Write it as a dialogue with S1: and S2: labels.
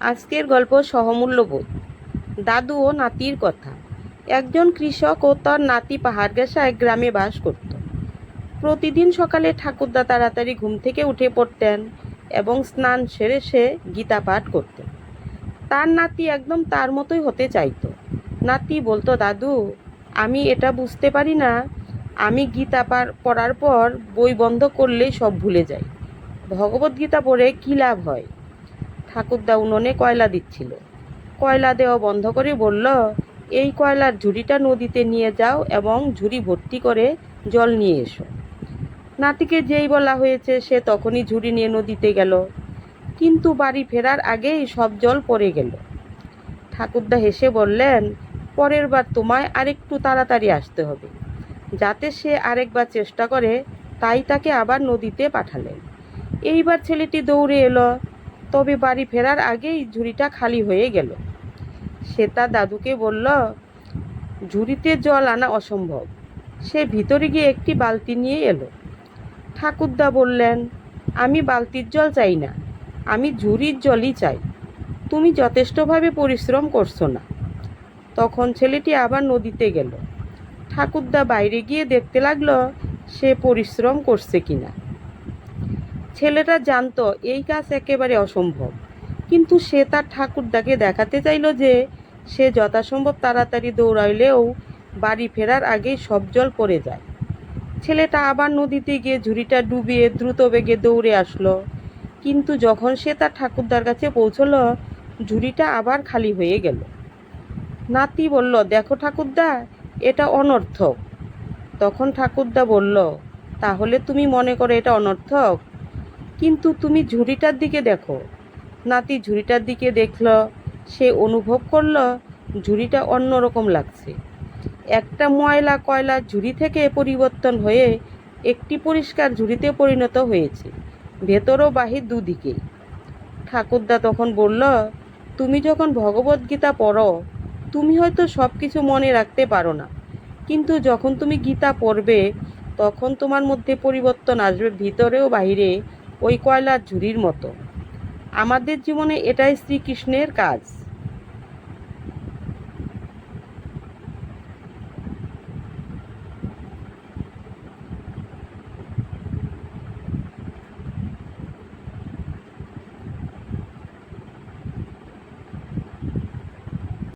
S1: আজকের গল্প সহমূল্যবোধ। দাদু ও নাতির কথা। একজন কৃষক ও তার নাতি পাহাড় গেসায় গ্রামে বাস করত। প্রতিদিন সকালে ঠাকুরদা তাড়াতাড়ি ঘুম থেকে উঠে পড়তেন এবং স্নান সেরে সে গীতা পাঠ করতেন। তার নাতি একদম তার মতোই হতে চাইতো। নাতি বলতো, দাদু, আমি এটা বুঝতে পারি না। আমি গীতা পড়ার পর বই বন্ধ করলেই সব ভুলে যাই। ভগবদ্গীতা পড়ে কী লাভ হয়? ঠাকুরদা উনুনে কয়লা দিচ্ছিল। কয়লা দেওয়া বন্ধ করে বলল, এই কয়লার ঝুড়িটা নদীতে নিয়ে যাও এবং ঝুড়ি ভর্তি করে জল নিয়ে এসো। নাতিকে যেই বলা হয়েছে, সে তখনই ঝুড়ি নিয়ে নদীতে গেল। কিন্তু বাড়ি ফেরার আগেই সব জল পড়ে গেল। ঠাকুরদা হেসে বললেন, পরের বার তোমায় আরেকটু তাড়াতাড়ি আসতে হবে। যাতে সে আরেকবার চেষ্টা করে, তাই তাকে আবার নদীতে পাঠালেন। এইবার ছেলেটি দৌড়ে এলো। তবে বাড়ি ফেরার আগেই ঝুড়িটা খালি হয়ে গেল। সে তার দাদুকে বলল, ঝুড়িতে জল আনা অসম্ভব। সে ভিতরে গিয়ে একটি বালতি নিয়ে এলো। ঠাকুরদা বললেন, আমি বালতির জল চাই না, আমি ঝুড়ির জলই চাই। তুমি যথেষ্টভাবে পরিশ্রম করছ না। তখন ছেলেটি আবার নদীতে গেল। ঠাকুরদা বাইরে গিয়ে দেখতে লাগল, সে পরিশ্রম করছে কিনা। ছেলেটা জানতো এই কাজ একেবারে অসম্ভব। কিন্তু সে তার ঠাকুরদাকে দেখাতে চাইলো যে, সে যথাসম্ভব তাড়াতাড়ি দৌড়াইলেও বাড়ি ফেরার আগেই সব জল পড়ে যায়। ছেলেটা আবার নদীতে গিয়ে ঝুড়িটা ডুবিয়ে দ্রুত বেগে দৌড়ে আসলো। কিন্তু যখন সে তার ঠাকুরদার কাছে পৌঁছলো, ঝুড়িটা আবার খালি হয়ে গেল। নাতি বলল, দেখো ঠাকুরদা, এটা অনর্থক। তখন ঠাকুরদা বলল, তাহলে তুমি মনে করো এটা অনর্থক? কিন্তু তুমি ঝুড়িটার দিকে দেখো। নাতি ঝুড়িটার দিকে দেখল, সে অনুভব করল ঝুড়িটা অন্যরকম লাগছে। একটা ময়লা কয়লা ঝুড়ি থেকে পরিবর্তন হয়ে একটি পরিষ্কার ঝুড়িতে পরিণত হয়েছে, ভেতর ও বাহির দুদিকেই ঠাকুরদা তখন বলল, তুমি যখন ভগবদ্গীতা পড়ো, তুমি হয়তো সব কিছু মনে রাখতে পারো না। কিন্তু যখন তুমি গীতা পড়বে, তখন তোমার মধ্যে পরিবর্তন আসবে ভিতরে ও বাইরে ওই কয়লার ঝুড়ির মতো। আমাদের জীবনে এটাই শ্রীকৃষ্ণের কাজ।